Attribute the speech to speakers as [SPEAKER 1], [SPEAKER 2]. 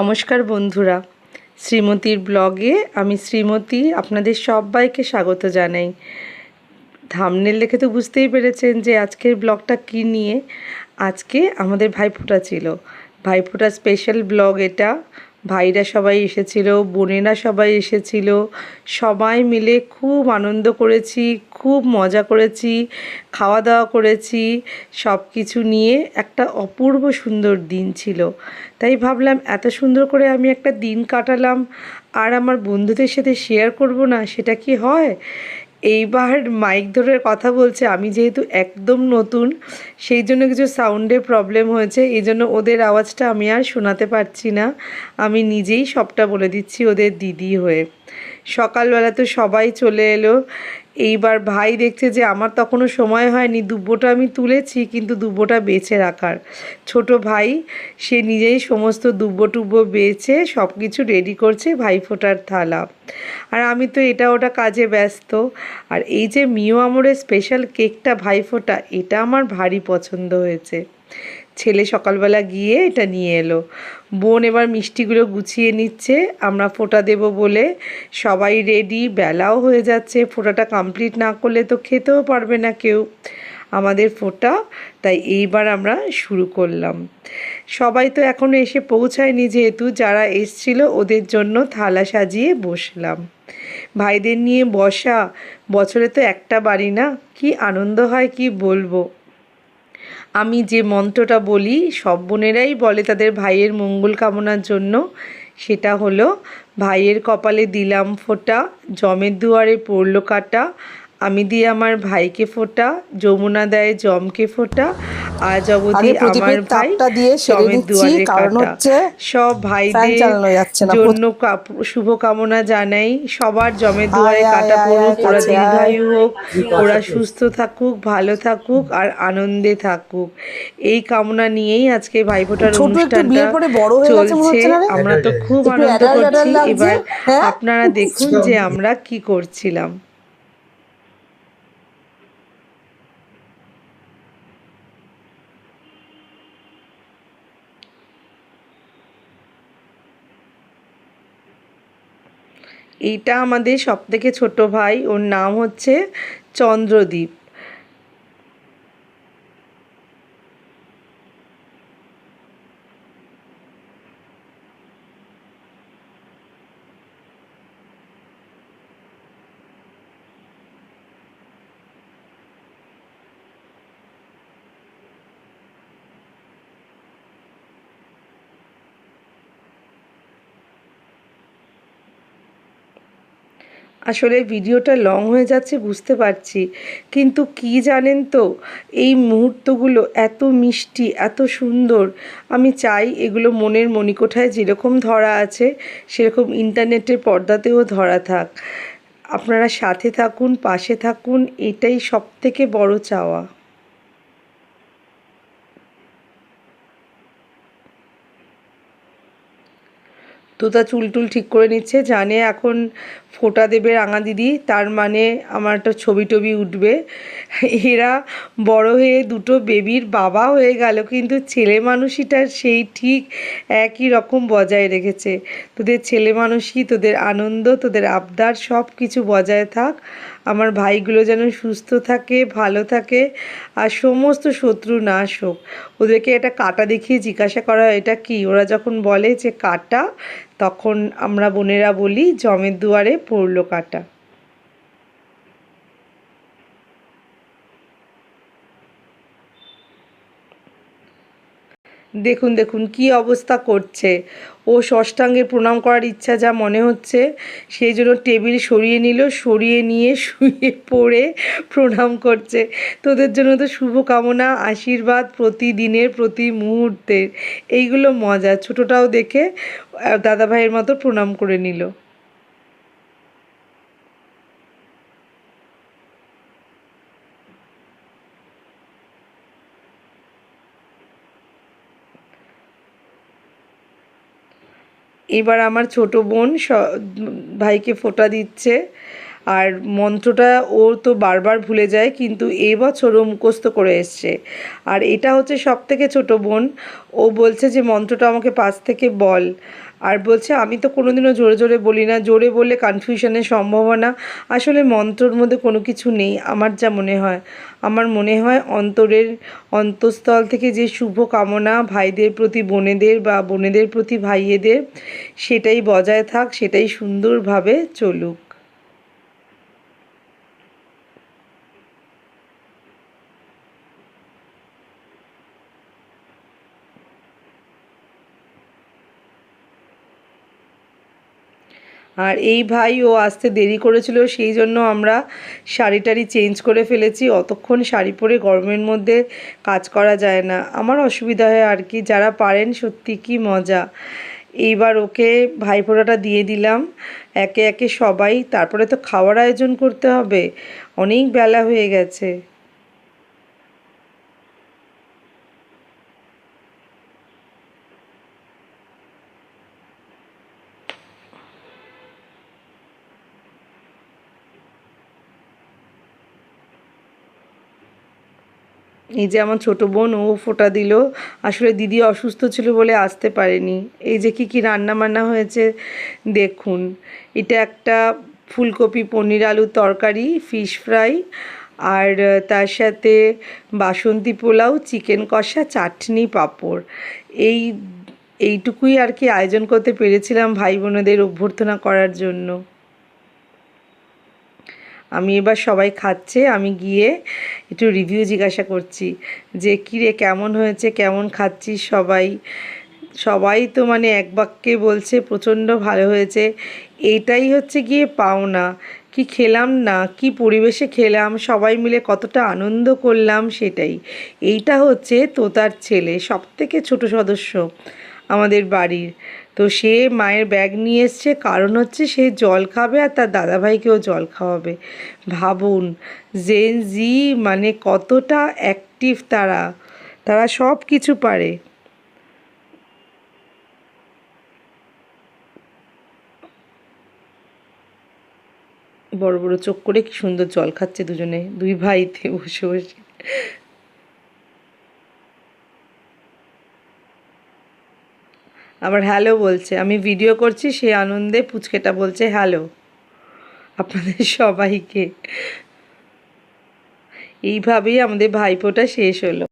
[SPEAKER 1] নমস্কার বন্ধুরা, শ্রীমতীর ব্লগে আমি শ্রীমতী আপনাদের সবাইকে স্বাগত জানাই। থামনেল লেখে তো বুঝতেই পেরেছেন যে আজকের ব্লগটা কি নিয়ে। আজকে আমাদের ভাইফোঁটা ছিল। ভাইফোঁটা স্পেশাল ব্লগ এটা। ভাইরা সবাই এসেছিল, বোনেরা সবাই এসেছিল, সবাই মিলে খুব আনন্দ করেছি, খুব মজা করেছি খাওয়া দাওয়া করেছি সব কিছু নিয়ে একটা অপূর্ব সুন্দর দিন ছিল। তাই ভাবলাম এত সুন্দর করে আমি একটা দিন কাটালাম, আর আমার বন্ধুদের সাথে শেয়ার করব না, সেটা কি হয়? এইবার মাইক ধরে কথা বলছে, আমি যেহেতু একদম নতুন, সেই জন্য কিছু সাউন্ডে প্রবলেম হয়েছে, এই জন্য ওদের আওয়াজটা আমি আর শোনাতে পারছি না। আমি নিজেই সবটা বলে দিচ্ছি ওদের দিদি হয়ে। সকালবেলা তো সবাই চলে এলো এইবার ভাই দেখছে যে আমার তখনও সময় হয়নি, দুব্বোটা আমি তুলেছি কিন্তু দুব্বোটা বেছে রাখার। ছোট ভাই, সে নিজেই সমস্ত দুব্বো টুব্বো বেছে সব কিছু রেডি করছে ভাই ফোটার থালা। আর আমি তো এটা ওটা কাজে ব্যস্ত। আর এই যে মিও আমরের স্পেশাল কেকটা ভাই ফোটা, এটা আমার ভারী পছন্দ হয়েছে। ছেলে সকালবেলা গিয়ে এটা নিয়ে এলো। বোন এবার মিষ্টিগুলো গুছিয়ে নিচ্ছে, আমরা ফোঁটা দেব বলে। সবাই রেডি বেলাও হয়ে যাচ্ছে, ফোঁটাটা কমপ্লিট না করলে তো খেতেও পারবে না কেউ। আমাদের ফোঁটা, তাই এইবার আমরা শুরু করলাম। সবাই তো এখনও এসে পৌঁছায়নি যেহেতু, যারা এসছিল ওদের জন্য থালা সাজিয়ে বসলাম। ভাইদের নিয়ে বসা, বছরে তো একটা বাড়ি না? কি আনন্দ হয়, কি বলব? আমি যে মন্ত্রটা বলি, সব বোনেরাই বলে তাদের ভাইয়ের মঙ্গল কামনার জন্য। সেটা হলো, ভাইয়ের কপালে দিলাম ফোঁটা, জমের দুয়ারে পড়ল কাটা আমি দিয়ে আমার ভাইকে ফোঁটা যমুনা দেয় জমকে ফোটা আজ অবধি আমার ভাই
[SPEAKER 2] দিয়ে সেরে
[SPEAKER 1] দুয়ারে
[SPEAKER 2] কারণ
[SPEAKER 1] কাটা।
[SPEAKER 2] হচ্ছে
[SPEAKER 1] সব ভাইদের
[SPEAKER 2] চালানো যাচ্ছে না।
[SPEAKER 1] জন্য কাপ- শুভকামনা জানাই। সবার জমের দুয়ারে কাটা পড়ুক ওরা দীর্ঘায়ু হোক ওরা সুস্থ থাকুক ভালো থাকুক আর আনন্দে থাকুক। এই কামনা নিয়েই আজকে ভাইফোঁটার অনুষ্ঠানটা
[SPEAKER 2] বড় হয়ে গেছে
[SPEAKER 1] চলছে? আমরা তো খুব আনন্দ করছি। এবার
[SPEAKER 2] হ্যাঁ?
[SPEAKER 1] আপনারা দেখুন যে আমরা কি করছিলাম। এইটা আমাদের সবথেকে ছোট ভাই। ওর নাম হচ্ছে চন্দ্রদীপ। আসলে ভিডিওটা লং হয়ে যাচ্ছে, বুঝতে পারছি। কিন্তু কি জানেন তো, এই মুহূর্তগুলো এত মিষ্টি, এত সুন্দর। আমি চাই এগুলো মনের মণিকোঠায় যেরকম ধরা আছে, সেরকম ইন্টারনেটের পর্দাতেও ধরা থাক। আপনারা সাথে থাকুন, পাশে থাকুন, এটাই সবথেকে বড় চাওয়া। তোতা চুল টুল ঠিক করে নিচ্ছে, জানে এখন ফোটা দেবে রাঙা দিদি, তার মানে আমার একটা ছবি টবি উঠবে। এরা বড় হয়ে দুটো বেবির বাবা হয়ে গেল, কিন্তু ছেলে মানুষইটার সেই ঠিক একই রকম বজায় রেখেছে। তোদের ছেলে মানুষই, তোদের আনন্দ, তোদের আবদার সব কিছু বজায় থাক। আমার ভাইগুলো যেন সুস্থ থাকে, ভালো থাকে, আর সমস্ত শত্রু নাশ হোক। ওদেরকে এটা কাটা দেখিয়ে জিজ্ঞাসা করা এটা কি? ওরা যখন বলে যে কাটা, তখন আমরা বোনেরা বলি, জমের দুয়ারে পড়ল কাটা। দেখুন দেখুন কি অবস্থা করছে। ও ষষ্ঠাঙ্গে প্রণাম করার ইচ্ছা যা মনে হচ্ছে, সেই জন্য টেবিল সরিয়ে নিল, সরিয়ে নিয়ে শুয়ে পড়ে প্রণাম করছে। তোদের জন্য তো শুভকামনা, আশীর্বাদ প্রতিদিনের প্রতি মুহূর্তের এইগুলো মজা। ছোটোটাও দেখে দাদাভাইয়ের মতো প্রণাম করে নিল। এবার আমার ছোট বোন ভাইকে ফোটা দিচ্ছে। আর মন্ত্রটা ও তো বারবার ভুলে যায়, কিন্তু এবছর ও মুখস্থ করে এসছে। আর এটা হচ্ছে সব থেকে ছোটো বোন। ও বলছে যে, মন্ত্রটা আমাকে পাশ থেকে বল। আর বলছে, আমি তো কোনোদিনও জোরে জোরে বলি না, জোরে বললে কনফিউশনের সম্ভাবনা। আসলে মন্ত্রর মধ্যে কোনো কিছু নেই, আমার যা মনে হয়। আমার মনে হয় অন্তরের অন্তঃস্থল থেকে যে শুভ কামনা ভাইদের প্রতি, বোনেদের বা বোনেদের প্রতি, ভাইয়েদের, সেটাই বজায় থাক, সেটাই সুন্দরভাবে চলুক। আর এই ভাই ও আসতে দেরি করেছিল, সেই জন্য আমরা শাড়ি টাড়ি চেঞ্জ করে ফেলেছি। অতক্ষণ শাড়ি পরে গরমের মধ্যে কাজ করা যায় না। আমার অসুবিধা হয় আর কি, যারা পারেন সত্যি কি মজা। এইবার ওকে ভাইফোঁটাটা দিয়ে দিলাম। একে একে সবাই, তারপরে তো খাওয়ার আয়োজন করতে হবে। অনেক বেলা হয়ে গেছে। এই যে আমার ছোটো বোন, ও ফোটা দিল। আসলে দিদি অসুস্থ ছিল বলে আসতে পারেনি। এই যে কি কি রান্না বান্না হয়েছে, দেখুন। এটা একটা ফুলকপি পনির আলুর তরকারি ফিশ ফ্রাই আর তার সাথে বাসন্তী পোলাও চিকেন কষা, চাটনি, পাঁপড়। এই, এইটুকুই আর কি আয়োজন করতে পেরেছিলাম ভাই বোনেদের অভ্যর্থনা করার জন্য। আমি এবার সবাই খাচ্ছে, আমি গিয়ে একটু রিভিউ জিজ্ঞাসা করছি যে, কিরে, কেমন হয়েছে? কেমন খাচ্ছিস সবাই? সবাই তো মানে এক বাক্যে বলছে, প্রচণ্ড ভালো হয়েছে। এইটাই হচ্ছে গিয়ে পাওনা। কি খেলাম না, কি পরিবেশে খেলাম, সবাই মিলে কতটা আনন্দ করলাম সেটাই। এইটা হচ্ছে তোতার ছেলে সব থেকে ছোটো সদস্য। আমাদের বাড়ির। তো সে মায়ের ব্যাগ নিয়ে এসছে, কারণ হচ্ছে সে জল খাবে আর তার দাদাভাইকেও জল খাওয়াবে। ভাবুন জেন জি মানে কতটা অ্যাক্টিভ তারা? তারা সব কিছু পারে। বড় বড় চোখ করে কি সুন্দর জল খাচ্ছে দুজনে। দুই ভাইতে বসে বসে। আবার হ্যালো বলছে। আমি ভিডিও করছি সেই আনন্দে পুচকেটা বলছে, হ্যালো। আপনাদের সবাইকে। এইভাবেই আমাদের ভাইপোটা শেষ হলো।